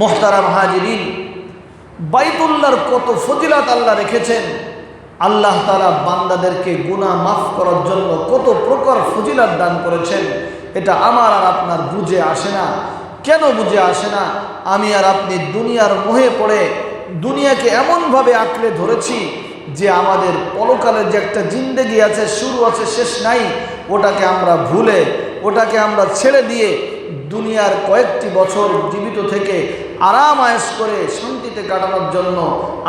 মোহতারাম হাজিরিন, বাইতুল্লাহর কত ফজিলাত আল্লাহ রেখেছেন, আল্লাহ তালা বান্দাদেরকে গুনাহ মাফ করার জন্য কত প্রকার ফজিলাত দান করেছেন, এটা আমার আর আপনার বুঝে আসে না। কেন বুঝে আসে না? আমি আর আপনি দুনিয়ার মোহে পড়ে দুনিয়াকে এমনভাবে আঁকড়ে ধরেছি যে আমাদের পরকালের যে একটা জিন্দেগি আছে, শুরু আছে, শেষ নাই, ওটাকে আমরা ভুলে, ওটাকে আমরা ছেড়ে দিয়ে দুনিয়ার কয়েকটি বছর জীবিত থেকে আরাম আয়েস করে শান্তিতে কাটানোর জন্য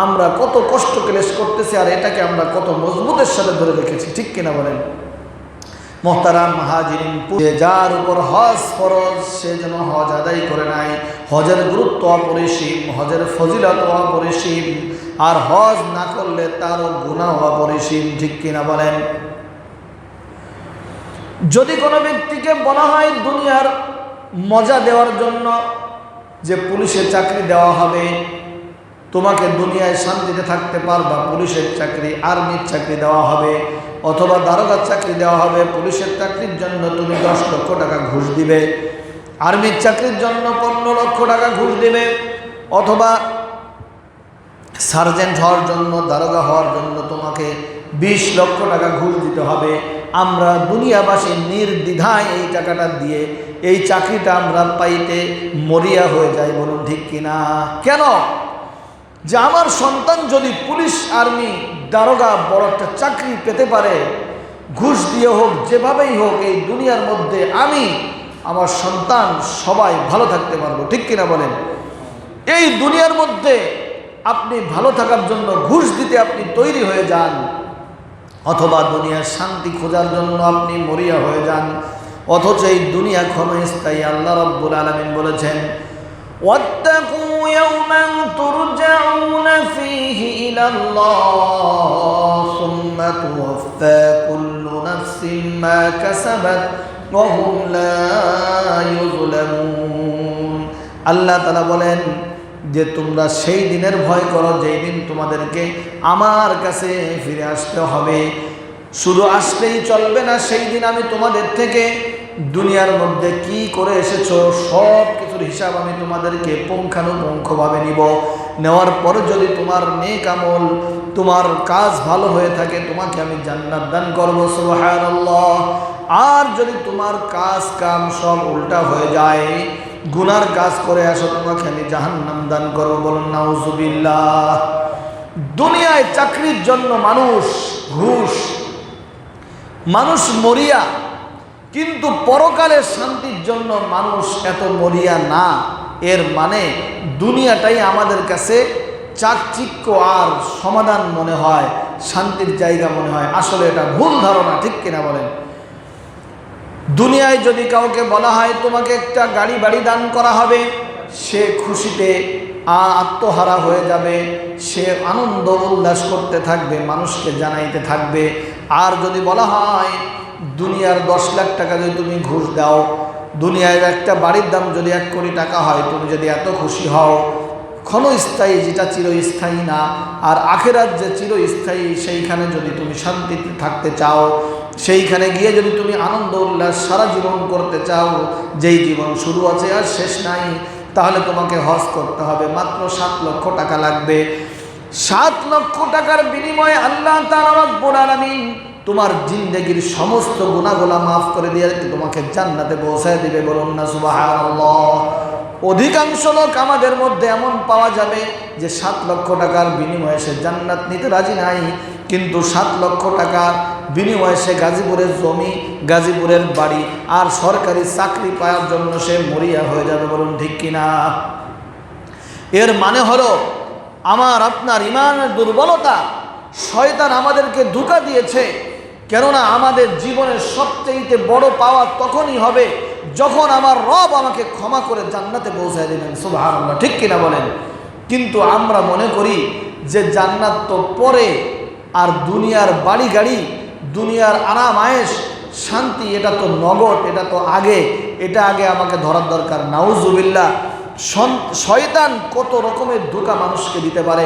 আমরা কত কষ্ট ক্লেশ করতেছি আর এটাকে আমরা কত মজবুতের সাথে ধরে রেখেছি, ঠিক কিনা বলেন? মোহতারাম হাজিরিন যার উপর হজ ফরজ, সে যেন হজ আদায় করে নাই। হজের গুরুত্ব অপরিসীম, হজের ফজিলত অপরিসীম, আর হজ না করলে তারও গুণা অপরিসীম, ঠিক কিনা বলেন? যদি কোনো ব্যক্তিকে বলা হয় দুনিয়ার মজা দেওয়ার জন্য যে পুলিশের চাকরি দেওয়া হবে, তোমাকে দুনিয়ায় শান্তিতে থাকতে পারবা। পুলিশের চাকরি, আর্মির চাকরি দেওয়া হবে, অথবা দারোগার চাকরি দেওয়া হবে। পুলিশের চাকরির জন্য তুমি দশ লক্ষ টাকা ঘুষ দিবে। আর্মির চাকরির জন্য পনেরো লক্ষ টাকা ঘুষ দিবে। অথবা সার্জেন্ট হওয়ার জন্য, দারোগা হওয়ার জন্য তোমাকে বিশ লক্ষ টাকা ঘুষ দিতে হবে। আমরা দুনিয়াবাসী নির্দ্বিধায় এই টাকাটা দিয়ে এই চাকরিটা আমরা পাইতে মরিয়া হয়ে যাই বলুন ঠিক কিনা? কেন? যে আমার সন্তান যদি পুলিশ আর্মি দারোগা বড় একটা চাকরি পেতে পারে, ঘুষ দিয়ে হোক, যেভাবেই হোক এই দুনিয়ার মধ্যে আমি আমার সন্তান সবাই ভালো থাকতে পারব, ঠিক কিনা বলেন? এই দুনিয়ার মধ্যে আপনি ভালো থাকার জন্য ঘুষ দিতে আপনি তৈরি হয়ে যান। অথবা দুনিয়ার শান্তি খোঁজার জন্য আপনি মরিয়া হয়ে যান অথচ এই দুনিয়া ক্ষমস্থায়ী আল্লাহ রব্বুল আলমিন বলেছেন واتقوا يوما ترجعون فيه إلى الله ثم توفى كل نفس ما كسبت وهم لا يظلمون আল্লাহ তালা বলেন যে তোমরা সেই দিনের ভয় করো, যেই দিন তোমাদেরকে আমার কাছে ফিরে আসতে হবে। শুধু আসলেই চলবে না, সেই দিন আমি তোমাদের থেকে দুনিয়ার মধ্যে কি করে এসেছ, সব কিছুর হিসাব আমি তোমাদেরকে পুঙ্খানুপুঙ্খভাবে নিব। নেওয়ার পরে যদি তোমার নেক আমল, তোমার কাজ ভালো হয়ে থাকে, তোমাকে আমি জান্নাত দান করব, সুবহানাল্লাহ। আর যদি তোমার কাজ কাম সব উল্টা হয়ে যায় গুনার কাজ করে আসো, তোমাকে আমি জাহান্নাম দান করব বলুন, নাউজুবিল্লাহ। দুনিয়ায় চাকরির জন্য মানুষ ঘুষ, মানুষ মরিয়া, কিন্তু পরকালের শান্তির জন্য মানুষ এত মরিয়া না। এর মানে দুনিয়াটাই আমাদের কাছে চাকচিক্য আর সমাধান মনে হয়, শান্তির জায়গা মনে হয়। আসলে এটা ভুল ধারণা, ঠিক কিনা বলেন? দুনিয়ায় যদি কাউকে বলা হয়, তোমাকে একটা গাড়ি বাড়ি দান করা হবে সে খুশিতে আত্মহারা হয়ে যাবে, সে আনন্দ উল্লাস করতে থাকবে, মানুষকে জানাইতে থাকবে। আর যদি বলা হয়, দুনিয়ার দশ লাখ টাকা যদি তুমি ঘুষ দাও দুনিয়ার একটা বাড়ির দাম যদি এক কোটি টাকা হয়, তুমি যদি এত খুশি হও ক্ষণস্থায়ী যেটা চিরস্থায়ী না, আর আখেরাত যে চিরস্থায়ী সেইখানে যদি তুমি শান্তিতে থাকতে চাও সেইখানে গিয়ে যদি তুমি আনন্দ উল্লাস সারা জীবন করতে চাও, যেই জীবন শুরু আছে আর শেষ নাই, তাহলে তোমাকে হজ করতে হবে। মাত্র সাত লক্ষ টাকা লাগবে। সাত লক্ষ টাকার বিনিময়ে আল্লাহ আলামিন তোমার জিন্দগির সমস্ত গুণাগুলা মাফ করে দিয়ে তোমাকে জান্নাতে পৌঁছায় দিবে বলুন না সুবাহ অধিকাংশ লোক আমাদের মধ্যে এমন পাওয়া যাবে যে সাত লক্ষ টাকার বিনিময়ে সে জান্নাত নিতে রাজি নাই, কিন্তু সাত লক্ষ টাকার বিনিময়ে সে গাজীপুরের জমি, গাজীপুরের বাড়ি আর সরকারি চাকরি পাওয়ার জন্য সে মরিয়া হয়ে যাবে বলুন ঠিক কিনা? এর মানে হলো, আমার আপনার ইমানের দুর্বলতা শয়তান আমাদেরকে ধোকা দিয়েছে, কেননা আমাদের জীবনের সবচেয়ে বড় পাওয়া তখনই হবে যখন আমার রব আমাকে ক্ষমা করে জান্নাতে পৌঁছায় দেবেন সুবাহ ঠিক কিনা বলেন? কিন্তু আমরা মনে করি যে জান্নাত তো পরে আর দুনিয়ার বাড়ি গাড়ি দুনিয়ার আরাম আয়েস শান্তি, এটা তো নগদ, এটা তো আগে, এটা আগে আমাকে ধরার দরকার। নাউজুবিল্লা শয়তান কত রকমের ধোকা মানুষকে দিতে পারে?